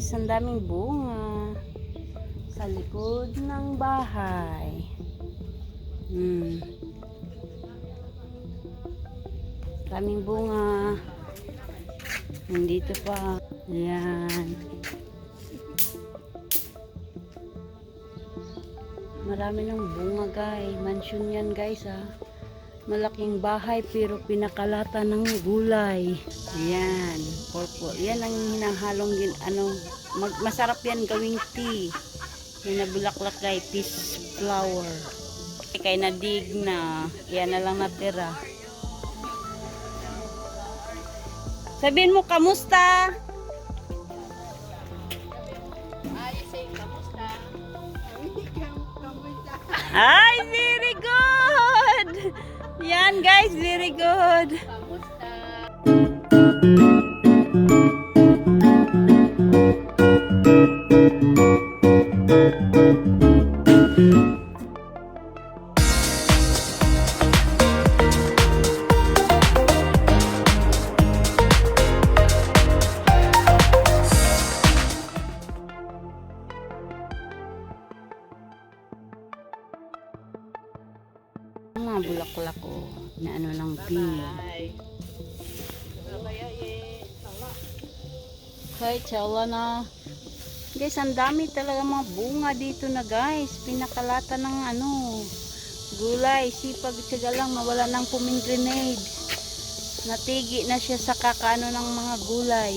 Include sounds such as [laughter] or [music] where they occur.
Guys, ang daming bunga sa likod ng bahay. Hmm. Daming bunga. Nandito pa. Ayan. Marami ng bunga guys. Mansion yan guys ha. Malaking bahay pero pinakalata ng gulay. Ayan. Purple. Yan ang hinahalong gin, ano, mag, masarap yan gawing tea. Yung nabulaklak kay peace flower. Kay nadig na. Yan na lang natira. Sabihin mo, kamusta? Ay, very good! [laughs] Yan guys, very good. Ang mga bulaklak ko na ano ng pink. Kahit wala na. Guys, ang dami talaga mga bunga dito na guys. Pinakalata ng ano, gulay. Sipag siya lang mawala ng pomegranate. Natigi na siya sa kakaano ng mga gulay.